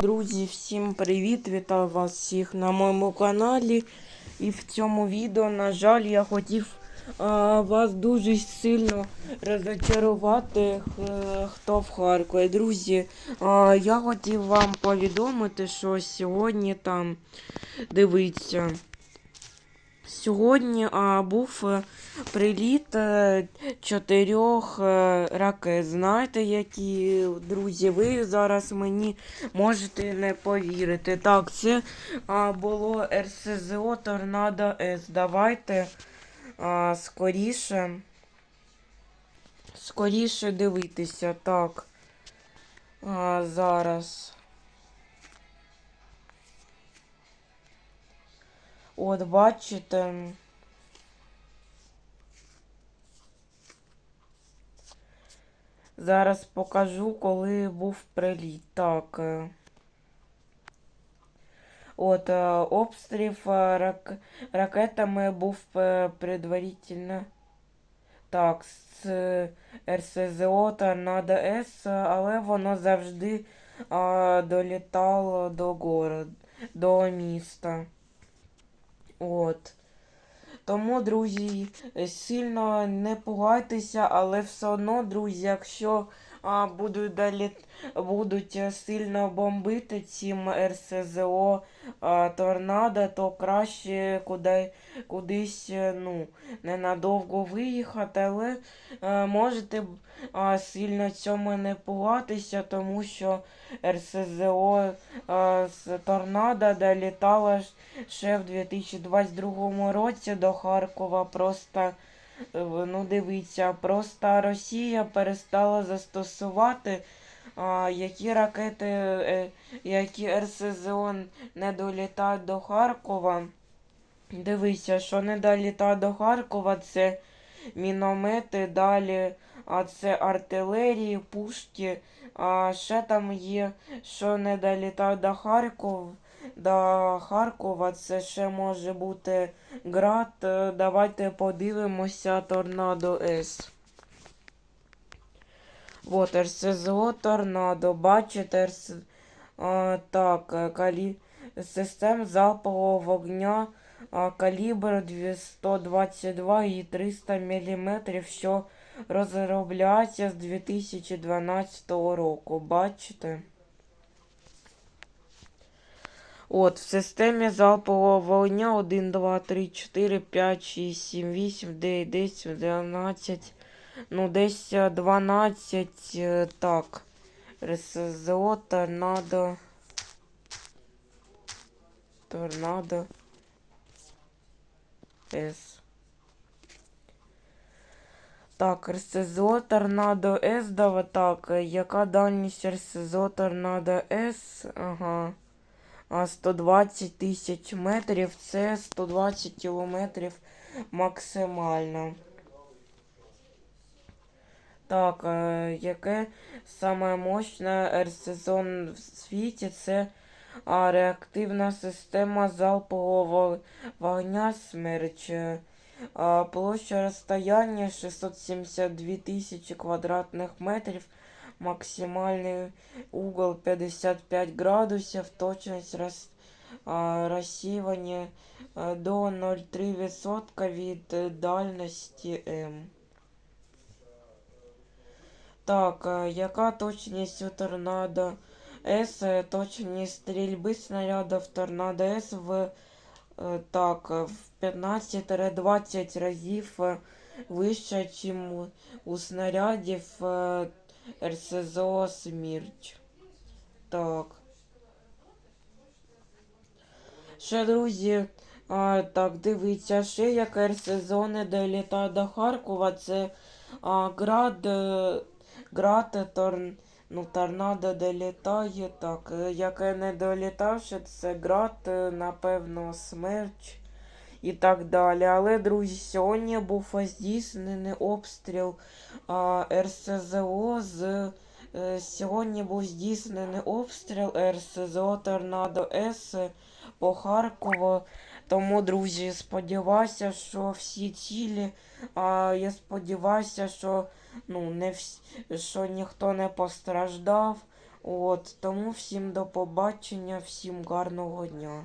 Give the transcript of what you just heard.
Друзі, всім привіт! Вітаю вас всіх на моєму каналі. І в цьому відео, на жаль, я хотів а, вас дуже сильно розочарувати, хто в Харкові. Друзі, а, я хотів вам повідомити, що сьогодні там дивіться. Сьогодні а, був е, приліт е, чотирьох е, ракет. Знаєте, які друзі, ви зараз мені можете не повірити. Так, це а, було РСЗО Торнадо С. Давайте а, скоріше. Скоріше дивитися. Так. А, зараз. От, бачите. Зараз покажу, коли був приліт. Так. От, е, обстріл е, рак... ракетами був е, предварительно. Так, з РСЗО Торнадо С, але воно завжди а, долітало до город, до міста. От. Тому, друзі, сильно не пугайтеся, але все одно, друзі, якщо а, будуть, далі, будуть сильно бомбити цим РСЗО торнадо, то краще куди, кудись е, ну, ненадовго виїхати, але е, можете сильно цьому не пугатися, тому що РСЗО з торнадо долітало ж ще в 2022 році до Харкова. Просто е, ну дивіться, просто Росія перестала застосувати. Які ракети, е, які РСЗО не долітають до Харкова. Дивися, що не долітає до Харкова, це міномети, далі, а це артилерії, пушки. А ще там є, що не долітає до Харкова. До Харкова це ще може бути град. Е, Давайте подивимося Торнадо С. Вот РСЗО Торнадо. Бачите, РС... а, так, е, калі... систем залпового вогня а, калібр 122 і 300 мм, що розробляється з 2012 року. Бачите? От, в системі залпового вогня 1, 2, 3, 4, 5, 6, 7, 8, 9, 10, 11, ну десь е, 12, е, так. РСЗО, торнадо. Торнадо. С. Так, РСЗО Торнадо С, дава так. е, Яка дальність РСЗО Торнадо С? Ага. А 120 тисяч метрів це 120 кілометрів максимально. Так, е, яке саме мощне РСЗО в світі це реактивна система залпового вогня смерч. Е, Площа розстояння 672 тисячі квадратних метрів. Максимальний угол 55 градусів, точність роз, а, розсіювання а, до 0,3% від е, дальності М. Так, е, яка точність у торнадо С? Е, Точність стрільби снарядів торнадо С в е, так, в 15-20 разів вища, чим у, снарядів РСЗО Смірч. Так. Ще, друзі, а, так, дивіться, ще як РСЗО не долітає до Харкова, це а, град, град торн, ну, торнадо долітає, так, е, яке не долітавши, це град, е, напевно, смерч і так далі. Але, друзі, сьогодні був здійснений обстріл а, РСЗО з. Е, Сьогодні був здійснений обстріл РСЗО Торнадо С по Харкову. Тому, друзі, сподіваюся, що всі цілі. А я сподіваюся, що ну не вс... що ніхто не постраждав. От, тому всім до побачення, всім гарного дня.